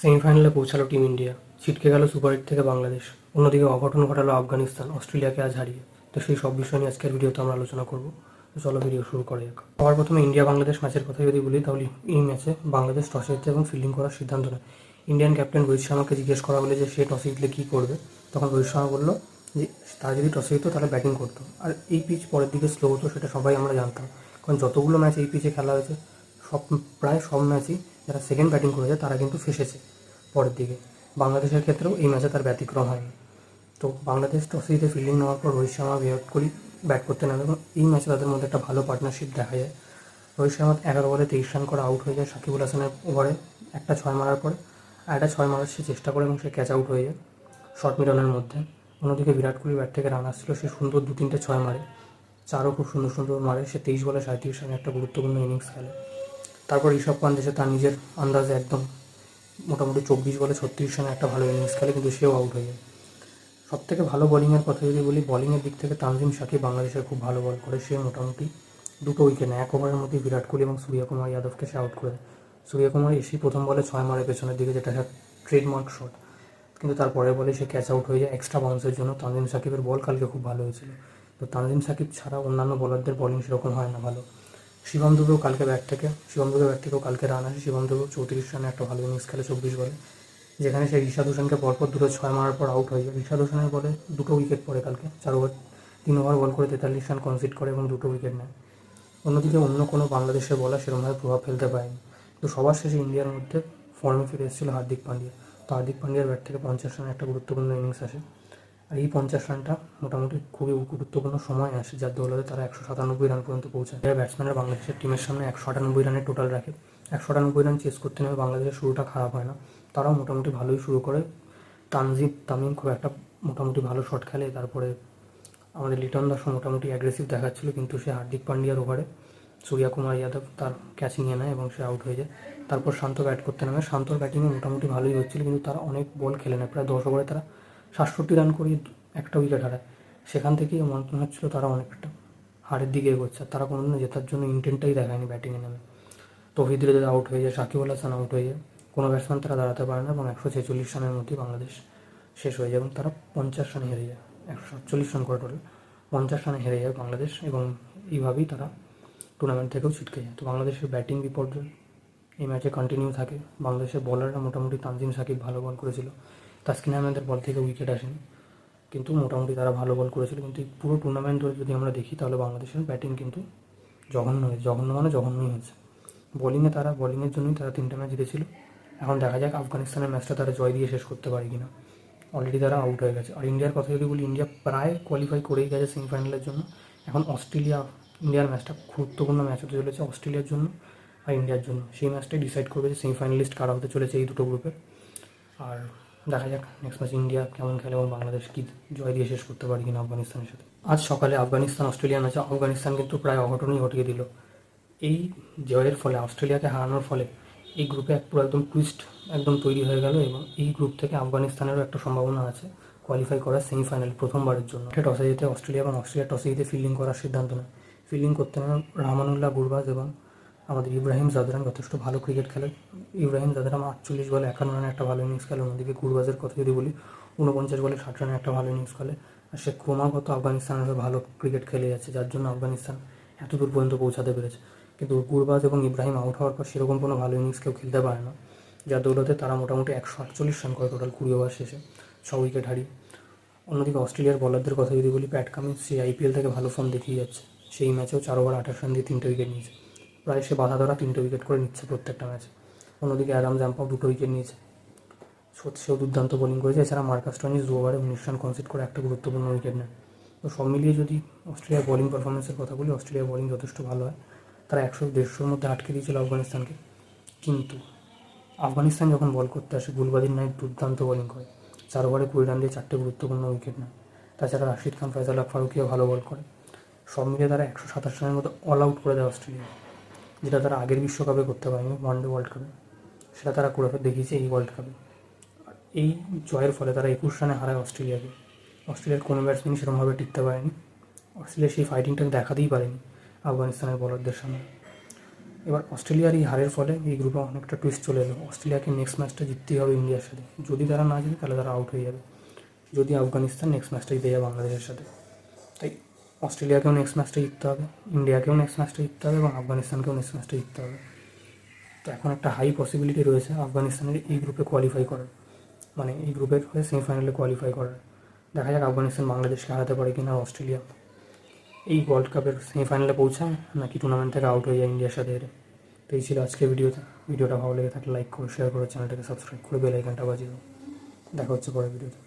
সেমিফাইনালে পৌঁছালো team India. ছিটকে গেল সুপার এইট থেকে বাংলাদেশ। অন্যদিকে অঘটন ঘটালো আফগানিস্তান, অস্ট্রেলিয়াকে আজ হারিয়ে। তো সেই সব বিষয় নিয়ে আজকের ভিডিওতে আমরা আলোচনা করব। চলো ভিডিও শুরু করা যাক। সবার প্রথমে ইন্ডিয়া বাংলাদেশ ম্যাচের কথা যদি বলি, তাহলে এই ম্যাচে বাংলাদেশ টসে জিততে এবং ফিল্ডিং করার সিদ্ধান্ত নেয়। ইন্ডিয়ান ক্যাপ্টেন রোহিত শর্মাকে জিজ্ঞেস করা হলে যে সে টসে জিতলে কী করবে? তখন রোহিত শর্মা বলল যে তারা যদি টসে জিততো, তাহলে ব্যাটিং করতো। আর এই পিচ পরের দিকে স্লো হতো, সেটা সবাই আমরা জানতাম। কারণ যতগুলো ম্যাচ এই পিচে খেলা হয়েছে, সব, প্রায় সব ম্যাচই যারা সেকেন্ড ব্যাটিং করেছে, তারা কিন্তু ফেসেছে। পরের দিকে। বাংলাদেশের ক্ষেত্রেও এই ম্যাচে তার ব্যতিক্রম হয়নি। তো বাংলাদেশ টসে জিতে ফিল্ডিং নেওয়ার পর রোহিত শর্মা, বিরাট কোহলি ব্যাট করতে নামে এবং এই ম্যাচে তাদের মধ্যে একটা ভালো পার্টনারশিপ দেখা যায়। রোহিত শর্মা এগারো বলে তেইশ রান করে আউট হয়ে যায় সাকিবুল হাসানের ওভারে। একটা ছয় মারার পরে আর একটা ছয় মারার সে চেষ্টা করে এবং সে ক্যাচ আউট হয়ে যায় শর্ট মিডনের মধ্যে। অন্যদিকে বিরাট কোহলি ব্যাট থেকে রান আসছিল, সে সুন্দর দু তিনটে ছয় মারে। চারও খুব সুন্দর সুন্দর মারে। সে তেইশ বলে সাঁত্রিশ রানে একটা গুরুত্বপূর্ণ ইনিংস খেলে। তারপর ঋষভ পান্ত এসে তার নিজের আন্দাজে একদম মোটামুটি চব্বিশ বলে ছত্রিশ রানে একটা ভালো ইনিংস খেলে, কিন্তু সেও আউট হয়ে যায়। সব থেকে ভালো বোলিংয়ের কথা যদি বলি বোলিংয়ের দিক থেকে তানজিম সাকিব বাংলাদেশের খুব ভালো বল করে। সে মোটামুটি দুটো উইকেট এক ওভারের মধ্যে বিরাট কোহলি এবং সূর্যকুমার যাদবকে সে আউট করে সূর্যকুমার এসেই প্রথম বলে ছয় মারে পেছনের দিকে, যেটা ট্রেডমার্ক শট কিন্তু তারপরে বলে সে ক্যাচ আউট হয়ে যায় এক্সট্রা বাউন্সের জন্য। তানজিম সাকিবের বল কালকে খুব ভালো হয়েছিল। তো তানজিম সাকিব ছাড়া অন্যান্য বলারদের বলিং সেরকম হয় না ভালো। শিবম দুবেও কালকে ব্যাট থেকে শিবম দুবে ব্যাট থেকেও কালকে রান আসে। শিবম দুবেও চৌত্রিশ রানে একটা ভালো ইনিংস খেলে, চব্বিশ বলে। যেখানে সে ঋষাদ হোসেনকে পরপর দুটো ছয় মারার পর আউট হয়ে যায়। ঋষাদ হোসেনের বলে দুটো উইকেট পড়ে কালকে। চার ওভার তিন ওভার বল করে তেতাল্লিশ রান কনসিড করে এবং দুটো উইকেট নেয়। অন্যদিকে অন্য কোনো বাংলাদেশের বলার সেরকমভাবে প্রভাব ফেলতে পারেনি। তো সবার শেষে ইন্ডিয়ার মধ্যে ফর্মে ফিরে এসেছিল হার্দিক পান্ডিয়া। তো হার্দিক পান্ডিয়ার ব্যাট থেকে পঞ্চাশ রানের একটা গুরুত্বপূর্ণ ইনিংস আসে। আর এই পঞ্চাশ রানটা মোটামুটি খুবই গুরুত্বপূর্ণ সময় আসে, যার দৌলতে তারা একশো সাতানব্বই রান পর্যন্ত পৌঁছায়। এরা ব্যাটসম্যানরা বাংলাদেশের টিমের সামনে একশো আটানব্বই রানের টোটাল রাখে। একশো আটানব্বই রান চেস করতে নেমে বাংলাদেশের শুরুটা খারাপ হয় না। তারাও মোটামুটি ভালোই শুরু করে। তানজিব তামিম খুব একটা মোটামুটি ভালো শট খেলে। তারপরে আমাদের লিটন দাসও মোটামুটি অ্যাগ্রেসিভ দেখাচ্ছিল, কিন্তু সে হার্দিক পান্ডিয়ার ওভারে সূর্যা কুমার যাদব তার ক্যাচ নিয়ে নেয় এবং সে আউট হয়ে যায়। তারপর শান্ত ব্যাট করতে নামে। শান্তর ব্যাটিংয়ে মোটামুটি ভালোই হচ্ছিল, কিন্তু তারা অনেক বল খেলে নেয় প্রায় দশ ওভারে তারা সাতষট্টি রান করে একটা উইকেট হারায়। সেখান থেকেই মনে হচ্ছিল তারা অনেকটা হারের দিকে এগোচ্ছে। তারা কোনোদিনও জেতার জন্য ইন্টেন্টটাই দেখায়নি ব্যাটিংয়ে নেমে। তৌহিদ রেজা আউট হয়ে যায় সাকিবুল হাসান আউট হয়ে যায়। কোনো ব্যাটসম্যান তারা দাঁড়াতে পারে না এবং একশো ছেচল্লিশ রানের মধ্যেই বাংলাদেশ শেষ হয়ে যায় এবং তারা পঞ্চাশ রানে হেরে যায়। একশো সাতচল্লিশ রান করে টোটাল পঞ্চাশ রানে হেরে যায় বাংলাদেশ এবং এইভাবেই তারা টুর্নামেন্ট থেকেও ছিটকে যায়। তো বাংলাদেশের ব্যাটিং বিপর্যয় এই ম্যাচে কন্টিনিউ থাকে। বাংলাদেশের বলাররা মোটামুটি তানজিম সাকিব ভালো বল করেছিল। তাসকিন আহমেদের বল থেকে উইকেট আসেনি। কিন্তু মোটামুটি তারা ভালো বল করেছিল। কিন্তু পুরো টুর্নামেন্ট ধরে যদি আমরা দেখি, তাহলে বাংলাদেশের ব্যাটিং কিন্তু জঘন্য হয়েছে। জঘন্য মানে জঘন্যই হয়েছে। বোলিংয়ে তারা বোলিংয়ের জন্যই তারা তিনটে ম্যাচ জিতেছিল। এখন দেখা যাক আফগানিস্তানের ম্যাচটা তারা জয় দিয়ে শেষ করতে পারে কিনা। অলরেডি তারা আউট হয়ে গেছে। আর ইন্ডিয়ার কথা যদি বলি, ইন্ডিয়া প্রায় কোয়ালিফাই করেই গেছে সেমিফাইনালের জন্য। এখন অস্ট্রেলিয়া, ইন্ডিয়ার ম্যাচটা গুরুত্বপূর্ণ ম্যাচ হতে চলেছে অস্ট্রেলিয়ার জন্য আর ইন্ডিয়ার জন্য। সেই ম্যাচটাই ডিসাইড করবে যে সেমিফাইনালিস্ট কারা হতে চলেছে এই দুটো গ্রুপের আর দেখা যাক নেক্সট ম্যাচ ইন্ডিয়া কেমন খেলে এবং বাংলাদেশ কি জয় দিয়ে শেষ করতে পারে কিনা আফগানিস্তানের সাথে। আজ সকালে আফগানিস্তান অস্ট্রেলিয়া ম্যাচে আফগানিস্তান কিন্তু প্রায় অঘটনই ঘটিয়ে দিল। এই জয়ের ফলে, অস্ট্রেলিয়াকে হারানোর ফলে এই গ্রুপে এক পুরো একদম টুইস্ট একদম তৈরি হয়ে গেল এবং এই গ্রুপ থেকে আফগানিস্তানেরও একটা সম্ভাবনা আছে কোয়ালিফাই করার সেমিফাইনাল প্রথমবারের জন্য। টসে যেতে অস্ট্রেলিয়া এবং অস্ট্রেলিয়া টসে জিতে ফিল্ডিং করার সিদ্ধান্ত নেয়। ফিল্ডিং করতে নেয় রহমানুল্লাহ গুরবাজ এবং আমাদের ইব্রাহিম জাদরান যথেষ্ট ভালো ক্রিকেট খেলে ইব্রাহিম জাদরান আটচল্লিশ বলে একান্ন রানে একটা ভালো ইনিংস খেলে। অন্যদিকে গুরবাজের কথা যদি বলি উনপঞ্চাশ বলে ষাট রানে একটা ভালো ইনিংস খেলে। আর সে ক্রমাগত আফগানিস্তানের হয়ে ভালো ক্রিকেট খেলে যাচ্ছে, যার জন্য আফগানিস্তান এত দূর পর্যন্ত পৌঁছাতে পেরেছে। কিন্তু গুরবাজ এবং ইব্রাহিম আউট হওয়ার পর সেরকম কোনো ভালো ইনিংস কেউ খেলতে পারে না। যার দৌলতে তারা মোটামুটি একশো আটচল্লিশ রান করে টোটাল কুড়ি ওভার শেষে, ছ উইকেট হারিয়ে। অন্যদিকে অস্ট্রেলিয়ার বলারদের কথা যদি বলি, প্যাট কামিন্স সেই আইপিএল থেকে ভালো ফর্ম দেখিয়ে যাচ্ছে। সেই ম্যাচেও চার ওভার আঠাশ রান দিয়ে তিনটে উইকেট নিয়েছে। প্রায় সে বাধা ধরা তিনটে উইকেট করে নিচ্ছে প্রত্যেকটা ম্যাচে অন্যদিকে অ্যাডাম জাম্পাও দুটো উইকেট নিয়েছে। সেও দুর্দান্ত বোলিং করেছে। এছাড়া মার্কাস টনিস দু ওভারে উনিশ রান কনসিড করে একটা গুরুত্বপূর্ণ উইকেট নেয়। তো সব মিলিয়ে যদি অস্ট্রেলিয়ার বোলিং পারফরমেন্সের কথা বলি, অস্ট্রেলিয়ার বোলিং যথেষ্ট ভালো হয়। তারা একশো দেড়শোর মধ্যে আটকে দিয়েছিল আফগানিস্তানকে। কিন্তু আফগানিস্তান যখন বল করতে আসে গুলবাদির নাইট দুর্দান্ত বোলিং করে। চার ওভারে কুড়ি রান দিয়ে চারটে গুরুত্বপূর্ণ উইকেট নেয়। তাছাড়া রাশিদ খান, ফয়সাল ফারুকিও ভালো বল করে। সব মিলিয়ে তারা একশো সাতাশ রানের মতো অল আউট করে দেয় অস্ট্রেলিয়া যেটা তারা আগের বিশ্বকাপে করতে পারেনি ওয়ানডে ওয়ার্ল্ড কাপে সেটা তারা করে দেখিয়েছে এই ওয়ার্ল্ড কাপে এই জয়ের ফলে তারা একুশ রানে হারায় অস্ট্রেলিয়াকে। অস্ট্রেলিয়ার কোনো ব্যাটসম্যান সেরকমভাবে টিকতে পারেনি। অস্ট্রেলিয়া সেই ফাইটিংটাকে দেখাতেই পারেনি আফগানিস্তানের বলারদের সামনে। এবার অস্ট্রেলিয়ার এই হারের ফলে এই গ্রুপে অনেকটা টুইস্ট চলে এলো। অস্ট্রেলিয়াকে নেক্সট ম্যাচটা জিততেই হবে ইন্ডিয়ার সাথে। যদি তারা না জিতে, তাহলে তারা আউট হয়ে যাবে। যদি আফগানিস্তান নেক্সট ম্যাচটা জিতে যায় বাংলাদেশের সাথে। তাই অস্ট্রেলিয়াকেও নেক্সট ম্যাচটা জিততে হবে, ইন্ডিয়াকেও নেক্সট ম্যাচটা জিততে হবে এবং আফগানিস্তানকেও নেক্সট ম্যাচটা জিততে হবে। তো এখন একটা হাই পসিবিলিটি রয়েছে আফগানিস্তানের এই গ্রুপে কোয়ালিফাই করার মানে এই গ্রুপের হয়ে সেমিফাইনালে কোয়ালিফাই করার। দেখা যাক আফগানিস্তান বাংলাদেশকে হারাতে পারে কিনা অস্ট্রেলিয়া। এই ওয়ার্ল্ড কাপের সেমিফাইনালে পৌঁছায়, নাকি টুর্নামেন্ট থেকে আউট হয়ে যায় ইন্ডিয়ার সাথে হেরে। তো এই ছিল আজকের ভিডিওতে ভিডিওটা ভালো লেগে থাকলে লাইক করো শেয়ার করো, চ্যানেলটাকে সাবস্ক্রাইব করে বেল আইকনটা বাজিয়ে দাও। দেখা হচ্ছে পরের ভিডিওতে।